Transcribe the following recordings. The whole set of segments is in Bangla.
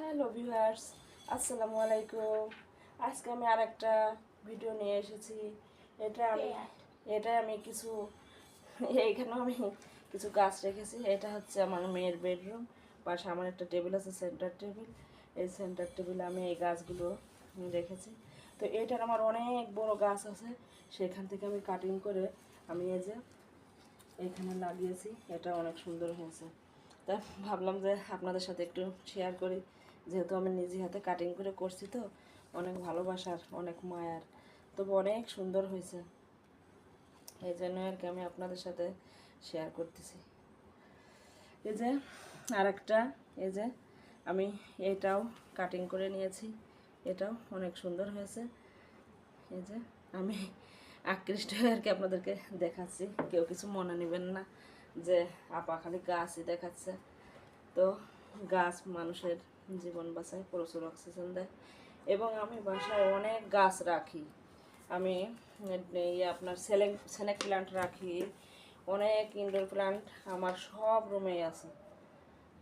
হ্যালো ভিউয়ার্স আসসালামু আলাইকুম। আজকে আমি আর একটা ভিডিও নিয়ে এসেছি। এটা আমি এটা আমি কিছু এইখানে আমি কিছু গাছ রেখেছি। এটা হচ্ছে আমার মেয়ের বেডরুম পাশে আমার একটা টেবিল আছে সেন্টার টেবিল এই সেন্টার টেবিলে আমি এই গাছগুলো রেখেছি। তো এটার আমার অনেক বড় গাছ আছে। সেখান থেকে আমি কাটিং করে আমি এই যে এখানে লাগিয়েছি। এটা অনেক সুন্দর হয়েছে। তা ভাবলাম যে আপনাদের সাথে একটু শেয়ার করি। যেহেতু আমি নিজে হাতে কাটিং করে করছি তো, অনেক ভালোবাসার, অনেক মায়ার। তবু অনেক সুন্দর হয়েছে। এই জন্য আর কি আমি আপনাদের সাথে শেয়ার করতেছি। এই যে আরেকটা, এই যে আমি এটাও কাটিং করে নিয়েছি। এটাও অনেক সুন্দর হয়েছে। এই যে আমি আকৃষ্ট হয়ে আর কি আপনাদেরকে দেখাচ্ছি। কেউ কিছু মনে নেবেন না যে, আপা খালি গাছই দেখাচ্ছে। তো গাছ মানুষের জীবন বাঁচায় প্রচুর অক্সিজেন দেয় এবং আমি বাসায় অনেক গাছ রাখি। আমি, এই আপনার সেলেক সেনেক প্ল্যান্ট রাখি, অনেক ইনডোর প্ল্যান্ট আমার সব রুমেই আছে।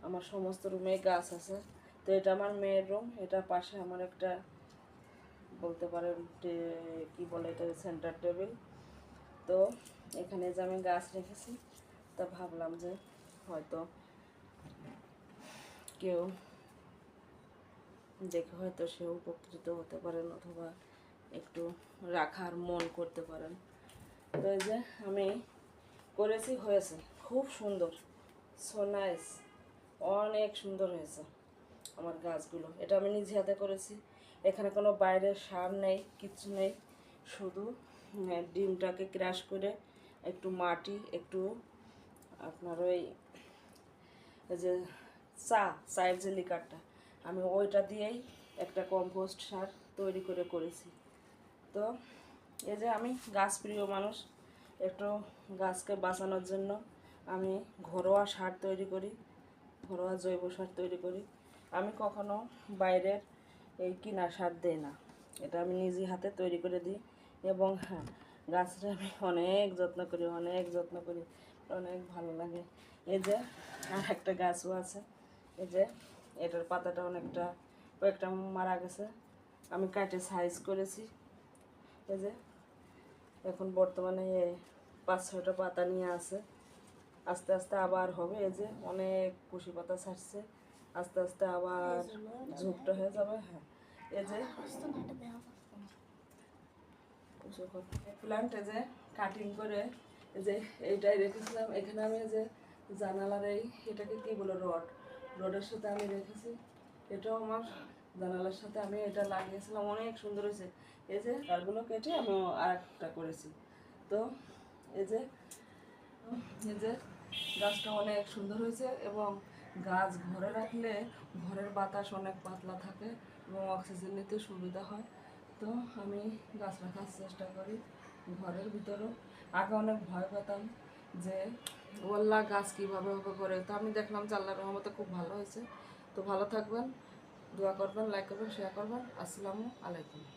আমার সমস্ত রুমে গাছ আছে। তো এটা আমার মেয়ের রুম এটা পাশে আমার একটা বলতে পারেন কি বলে এটা সেন্টার টেবিল তো এখানে যে আমি গাছ রেখেছি, তা ভাবলাম যে হয়তো কেউ দেখে হয়তো সে উপকৃত হতে পারেন অথবা একটু রাখার মন করতে পারেন। তো এই যে আমি করেছি, হয়েছে। খুব সুন্দর। সো নাইস অনেক সুন্দর হয়েছে আমার গাছগুলো। এটা আমি নিজে হাতে করেছি। এখানে কোনো বাইরের সার নেই কিছু নেই। শুধু ডিমটাকে ক্রাশ করে একটু মাটি, একটু আপনার ওই যে চা, চায়ের যে লিকারটা আমি ওইটা দিয়েই একটা কম্পোস্ট সার তৈরি করে করেছি। তো এই যে আমি গাছ প্রিয় মানুষ, একটু গাছকে বাঁচানোর জন্য আমি ঘরোয়া সার তৈরি করি, ঘরোয়া জৈব সার তৈরি করি। আমি কখনো বাইরের এই কিনা সার দেই না। এটা আমি নিজে হাতে তৈরি করে দিই এবং হ্যাঁ গাছটা আমি অনেক যত্ন করি, অনেক যত্ন করি, অনেক ভালো লাগে। এই যে আর একটা গাছও আছে, এই যে এটার পাতাটা অনেকটা কয়েকটা মারা গেছে। আমি কাটে সাইজ করেছি। এই যে এখন বর্তমানে এ পাঁচ ছয়টা পাতা নিয়ে আছে। আস্তে আস্তে আবার হবে। এই যে অনেক কুশি পাতা ছাড়ছে। আস্তে আস্তে আবার ঝুঁকটা হয়ে যাবে হ্যাঁ। এই যে প্ল্যান্টে যে কাটিং করে এই যে এইটাই রেখেছিলাম। এখানে আমি যে জানালার এই এটাকে কি বলে রড রডের সাথে আমি রেখেছি এটাও আমার জানালার সাথে আমি এটা লাগিয়েছিলাম, অনেক সুন্দর হয়েছে। এই যে তারগুলো কেটে আমি আর একটা করেছি। তো এই যে এই যে গাছটা অনেক সুন্দর হয়েছে এবং গাছ ঘরে রাখলে ঘরের বাতাস অনেক পাতলা থাকে এবং অক্সিজেন নিতে সুবিধা হয়। তো আমি গাছ রাখার চেষ্টা করি ঘরের ভিতরেও। আগে অনেক ভয় পেতাম যে ওল্লা গাছ কীভাবে হবে করে। তো আমি দেখলাম যে আল্লাহর রহমতে খুব ভালো হয়েছে। তো ভালো থাকবেন, দোয়া করবেন লাইক করবেন শেয়ার করবেন। আসসালামু আলাইকুম।